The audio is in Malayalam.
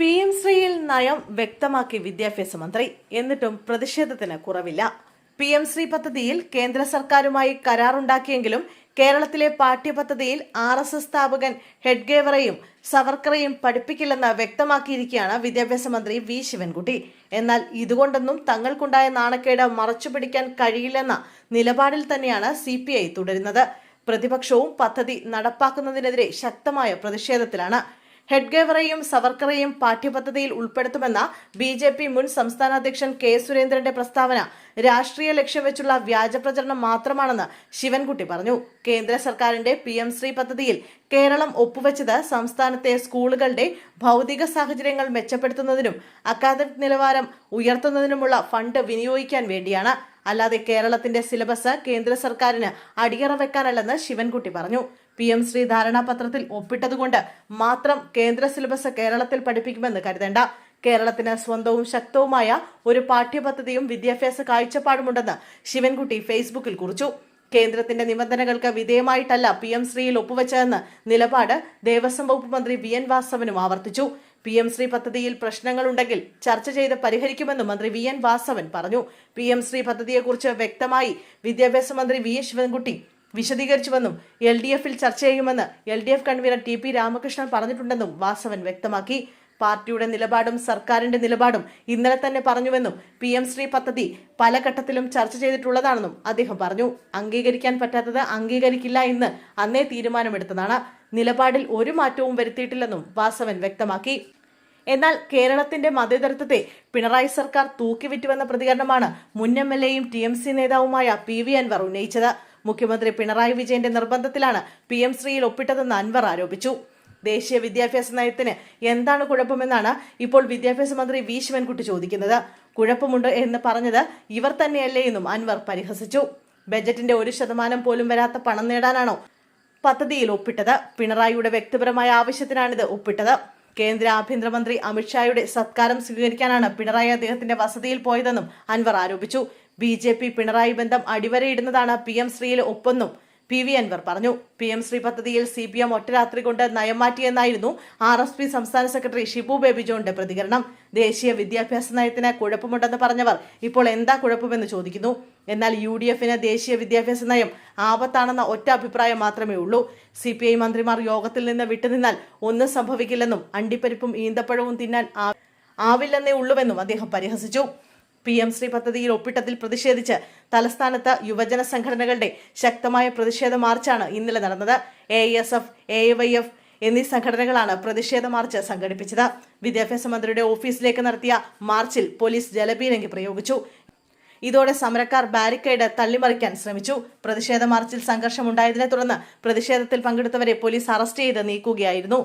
പി എം ശ്രീയിൽ നയം വ്യക്തമാക്കി വിദ്യാഭ്യാസ മന്ത്രി. എന്നിട്ടും പ്രതിഷേധത്തിന് കുറവില്ല. പി എം ശ്രീ പദ്ധതിയിൽ കേന്ദ്ര സർക്കാരുമായി കരാറുണ്ടാക്കിയെങ്കിലും കേരളത്തിലെ പാഠ്യപദ്ധതിയിൽ ആർ എസ് എസ് സ്ഥാപകൻ ഹെഡ്ഗേവറെയും സവർക്കറെയും പഠിപ്പിക്കില്ലെന്ന് വ്യക്തമാക്കിയിരിക്കുകയാണ് വിദ്യാഭ്യാസ മന്ത്രി വി ശിവൻകുട്ടി. എന്നാൽ ഇതുകൊണ്ടൊന്നും തങ്ങൾക്കുണ്ടായ നാണക്കേട് മറച്ചുപിടിക്കാൻ കഴിയില്ലെന്ന നിലപാടിൽ തന്നെയാണ് സി തുടരുന്നത്. പ്രതിപക്ഷവും പദ്ധതി നടപ്പാക്കുന്നതിനെതിരെ ശക്തമായ പ്രതിഷേധത്തിലാണ് ഹെഡ്ഗേവറെയും സവർക്കറെയും പാഠ്യപദ്ധതിയിൽ ഉൾപ്പെടുത്തുമെന്ന ബി ജെ പി മുൻ സംസ്ഥാന അധ്യക്ഷൻ കെ സുരേന്ദ്രന്റെ പ്രസ്താവന രാഷ്ട്രീയ ലക്ഷ്യം വെച്ചുള്ള വ്യാജ പ്രചരണം മാത്രമാണെന്ന് ശിവൻകുട്ടി പറഞ്ഞു. കേന്ദ്ര സർക്കാരിന്റെ പി എം ശ്രീ പദ്ധതിയിൽ കേരളം ഒപ്പുവെച്ചത് സംസ്ഥാനത്തെ സ്കൂളുകളുടെ ഭൗതിക സാഹചര്യങ്ങൾ മെച്ചപ്പെടുത്തുന്നതിനും അക്കാദമിക് നിലവാരം ഉയർത്തുന്നതിനുമുള്ള ഫണ്ട് വിനിയോഗിക്കാൻ വേണ്ടിയാണ്. അല്ലാതെ കേരളത്തിന്റെ സിലബസ് കേന്ദ്ര സർക്കാരിന് അടിയറ വെക്കാനല്ലെന്ന് ശിവൻകുട്ടി പറഞ്ഞു. പി എം ശ്രീ ധാരണാപത്രത്തിൽ ഒപ്പിട്ടതുകൊണ്ട് മാത്രം കേന്ദ്ര സിലബസ് കേരളത്തിൽ പഠിപ്പിക്കുമെന്ന് കരുതേണ്ട. കേരളത്തിന് സ്വന്തവും ശക്തവുമായ ഒരു പാഠ്യപദ്ധതിയും വിദ്യാഭ്യാസ കാഴ്ചപ്പാടുമുണ്ടെന്ന് ശിവൻകുട്ടി ഫേസ്ബുക്കിൽ കുറിച്ചു. കേന്ദ്രത്തിന്റെ നിബന്ധനകൾക്ക് വിധേയമായിട്ടല്ല പി എം ശ്രീയിൽ ഒപ്പുവെച്ചതെന്ന് നിലപാട് ദേവസ്വം വകുപ്പ് മന്ത്രി വി എൻ വാസവനും ആവർത്തിച്ചു. പി എം ശ്രീ പദ്ധതിയിൽ പ്രശ്നങ്ങളുണ്ടെങ്കിൽ ചർച്ച ചെയ്ത് പരിഹരിക്കുമെന്ന് മന്ത്രി വി എൻ വാസവൻ പറഞ്ഞു. പി എം ശ്രീ പദ്ധതിയെക്കുറിച്ച് വ്യക്തമായി വിദ്യാഭ്യാസ മന്ത്രി വി എസ് ശിവൻകുട്ടി വിശദീകരിച്ചുവെന്നും എൽ ഡി എഫിൽ ചർച്ച ചെയ്യുമെന്ന് L D F convener T P Ramakrishnan പറഞ്ഞിട്ടുണ്ടെന്നും Vasavan വ്യക്തമാക്കി. പാർട്ടിയുടെ നിലപാടും സർക്കാരിന്റെ നിലപാടും ഇന്നലെ തന്നെ പറഞ്ഞുവെന്നും പി എം ശ്രീ പദ്ധതി പല ഘട്ടത്തിലും ചർച്ച ചെയ്തിട്ടുള്ളതാണെന്നും അദ്ദേഹം പറഞ്ഞു. അംഗീകരിക്കാൻ പറ്റാത്തത് അംഗീകരിക്കില്ല എന്ന് അന്നേ തീരുമാനമെടുത്തതാണ്. നിലപാടിൽ ഒരു മാറ്റവും വരുത്തിയിട്ടില്ലെന്നും വാസവൻ വ്യക്തമാക്കി. എന്നാൽ കേരളത്തിന്റെ മതേതരത്വത്തെ പിണറായി സർക്കാർ തൂക്കിവിറ്റുവെന്ന പ്രതികരണമാണ് മുൻ എം എൽ എയും ടി എം സി നേതാവുമായ പി വി അൻവർ ഉന്നയിച്ചത്. മുഖ്യമന്ത്രി പിണറായി വിജയന്റെ നിർബന്ധത്തിലാണ് പി എം ശ്രീയിൽ ഒപ്പിട്ടതെന്ന് അൻവർ ആരോപിച്ചു. ദേശീയ വിദ്യാഭ്യാസ നയത്തിന് എന്താണ് കുഴപ്പമെന്നാണ് ഇപ്പോൾ വിദ്യാഭ്യാസ മന്ത്രി വി ശിവൻകുട്ടി ചോദിക്കുന്നത്. കുഴപ്പമുണ്ട് എന്ന് പറഞ്ഞത് ഇവർ തന്നെയല്ലേ എന്നും അൻവർ പരിഹസിച്ചു. ബജറ്റിന്റെ ഒരു ശതമാനം പോലും വരാത്ത പണം നേടാനാണോ പദ്ധതിയിൽ ഒപ്പിട്ടത്? പിണറായിയുടെ വ്യക്തിപരമായ ആവശ്യത്തിനാണിത് ഒപ്പിട്ടത്. കേന്ദ്ര ആഭ്യന്തരമന്ത്രി അമിത്ഷായുടെ സത്കാരം സ്വീകരിക്കാനാണ് പിണറായി അദ്ദേഹത്തിന്റെ വസതിയിൽ പോയതെന്നും അൻവർ ആരോപിച്ചു. ബി ജെ പി പിണറായി ബന്ധം അടിവരയിടുന്നതാണ് പി എം ശ്രീയിൽ ഒപ്പെന്നും പി വി അൻവർ പറഞ്ഞു. പി എം ശ്രീ പദ്ധതിയിൽ സി പി എം ഒറ്റരാത്രി കൊണ്ട് നയം മാറ്റിയെന്നായിരുന്നു ആർ എസ് പി സംസ്ഥാന സെക്രട്ടറി ഷിബു ബേബി ജോണിന്റെ പ്രതികരണം. ദേശീയ വിദ്യാഭ്യാസ നയത്തിന് കുഴപ്പമുണ്ടെന്ന് പറഞ്ഞവർ ഇപ്പോൾ എന്താ കുഴപ്പമെന്ന് ചോദിക്കുന്നു. എന്നാൽ യു ഡി എഫിന് ദേശീയ വിദ്യാഭ്യാസ നയം ആപത്താണെന്ന ഒറ്റ അഭിപ്രായം മാത്രമേ ഉള്ളൂ. സി പി ഐ മന്ത്രിമാർ യോഗത്തിൽ നിന്ന് വിട്ടുനിന്നാൽ ഒന്നും സംഭവിക്കില്ലെന്നും അണ്ടിപ്പരിപ്പും ഈന്തപ്പഴവും തിന്നാൻ ആവില്ലെന്നേ ഉള്ളുവെന്നും അദ്ദേഹം പരിഹസിച്ചു. പി എം ശ്രീ പദ്ധതിയിൽ ഒപ്പിട്ടതിൽ പ്രതിഷേധിച്ച് തലസ്ഥാനത്ത് യുവജന സംഘടനകളുടെ ശക്തമായ പ്രതിഷേധ മാർച്ചാണ് ഇന്നലെ നടന്നത്. A S F A Y F എന്നീ സംഘടനകളാണ് പ്രതിഷേധ മാർച്ച് സംഘടിപ്പിച്ചത്. വിദ്യാഭ്യാസ മന്ത്രിയുടെ ഓഫീസിലേക്ക് നടത്തിയ മാർച്ചിൽ പോലീസ് ജലപീരങ്കി പ്രയോഗിച്ചു. ഇതോടെ സമരക്കാർ ബാരിക്കേഡ് തള്ളിമറിക്കാൻ ശ്രമിച്ചു. പ്രതിഷേധ മാർച്ചിൽ സംഘർഷമുണ്ടായതിനെ തുടർന്ന് പ്രതിഷേധത്തിൽ പങ്കെടുത്തവരെ പോലീസ് അറസ്റ്റ് ചെയ്ത് നീക്കുകയായിരുന്നു.